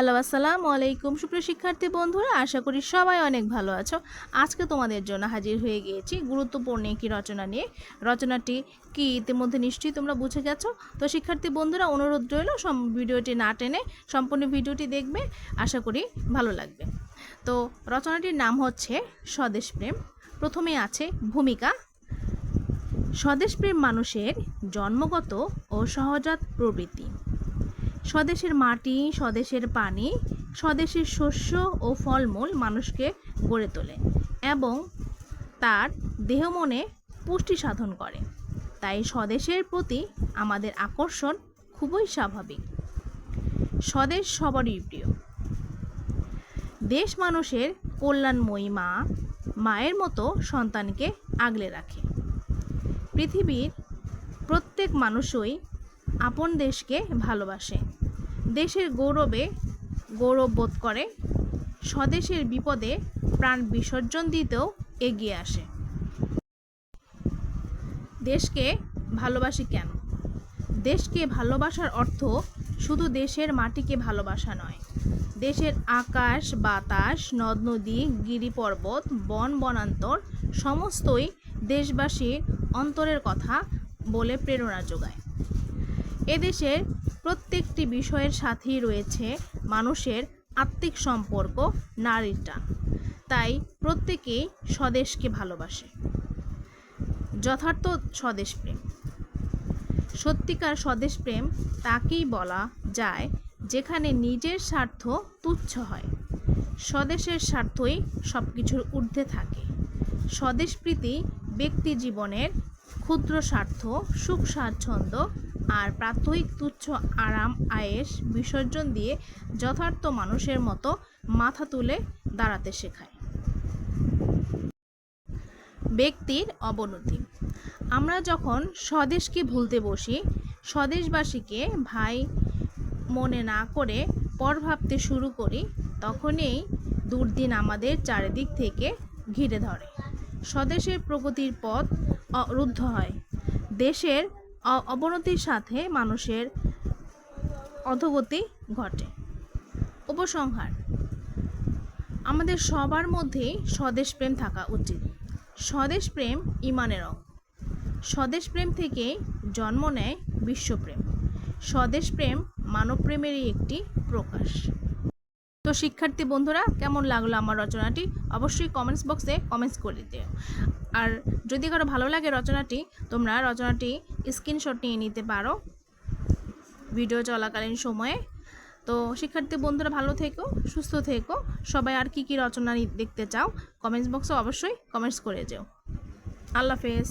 Hello, আসসালামু আলাইকুম। সুপ্রিয় শিক্ষার্থী বন্ধুরা, আশা করি সবাই অনেক ভালো আছো। আজকে তোমাদের জন্য হাজির হয়ে গিয়েছি গুরুত্বপূর্ণ একটি রচনা নিয়ে। রচনাটি কি ইতিমধ্যে নিশ্চয়ই তোমরা বুঝে গেছো? তো শিক্ষার্থী বন্ধুরা, অনুরোধ রইল ভিডিওটি না টেনে সম্পূর্ণ ভিডিওটি দেখবে। আশা করি ভালো লাগবে। তো রচনাটির নাম হচ্ছে স্বদেশ প্রেম। প্রথমে আছে ভূমিকা। স্বদেশপ্রেম মানুষের জন্মগত ও সহজাত প্রবৃত্তি। স্বদেশের মাটি, স্বদেশের পানি, স্বদেশের শস্য ও ফলমূল মানুষকে গড়ে তোলে এবং তার দেহ মনে পুষ্টি সাধন করে। তাই স্বদেশের প্রতি আমাদের আকর্ষণ খুবই স্বাভাবিক। স্বদেশ সবারই প্রিয়। দেশ মানুষের কল্যাণময়ী মা, মায়ের মতো সন্তানকে আগলে রাখে। পৃথিবীর প্রত্যেক মানুষই আপন দেশকে ভালোবাসে। দেশের গৌরবে গৌরব বোধ করে, স্বদেশের বিপদে প্রাণ বিসর্জন দিতেও এগিয়ে আসে। দেশকে ভালোবাসি কেন? দেশকে ভালোবাসার অর্থ শুধু দেশের মাটিকে ভালোবাসা নয়, দেশের আকাশ, বাতাস, নদ, নদী গিরি পর্বত বন, বনান্তর সমস্তই দেশবাসীর অন্তরের কথা বলে প্রেরণা যোগায়। এদেশের প্রত্যেকটি বিষয়ের সাথেই রয়েছে মানুষের আত্মিক সম্পর্ক নারীর টান তাই প্রত্যেকেই স্বদেশকে ভালোবাসে। যথার্থ স্বদেশ প্রেম সত্যিকার স্বদেশ প্রেম তাকেই বলা যায় যেখানে নিজের স্বার্থ তুচ্ছ হয়। স্বদেশের স্বার্থই সব কিছুর ঊর্ধ্বে থাকে। স্বদেশপ্রীতি ব্যক্তি জীবনের ক্ষুদ্র স্বার্থ, সুখ স্বাচ্ছন্দ্য আর প্রাত্যহিক তুচ্ছ আরাম আয়েস বিসর্জন দিয়ে যথার্থ মানুষের মতো মাথা তুলে দাঁড়াতে শেখায়। ব্যক্তির অবনতি। আমরা যখন স্বদেশকে ভুলতে বসি, স্বদেশবাসীকে ভাই মনে না করে পর ভাবতে শুরু করি, তখনই দুর্দিন আমাদের চারিদিক থেকে ঘিরে ধরে। স্বদেশের প্রগতির পথ অরুদ্ধ হয়। দেশের অবনতির সাথে মানুষের অধোগতি ঘটে। উপসংহার, আমাদের সবার মধ্যেই স্বদেশ প্রেম থাকা উচিত। স্বদেশ প্রেম ইমানের অঙ্গ। স্বদেশ প্রেম থেকে জন্ম নেয় বিশ্বপ্রেম। স্বদেশপ্রেম মানবপ্রেমেরই একটি প্রকাশ। তো শিক্ষার্থী বন্ধুরা, কেমন লাগল আমার রচনাটি? অবশ্যই কমেন্টস বক্সে কমেন্টস করে দিও। আর যদি কারও ভালো লাগে রচনাটি, তোমরা রচনাটি স্ক্রিনশট নিয়ে নিতে পারো ভিডিও চলাকালীন সময়ে। তো শিক্ষার্থী বন্ধুরা, ভালো থেকো, সুস্থ থেকো। সবাই আর কি কি রচনা দেখতে চাও কমেন্টস বক্সে অবশ্যই কমেন্টস করে যেও। আল্লাহ হাফেজ।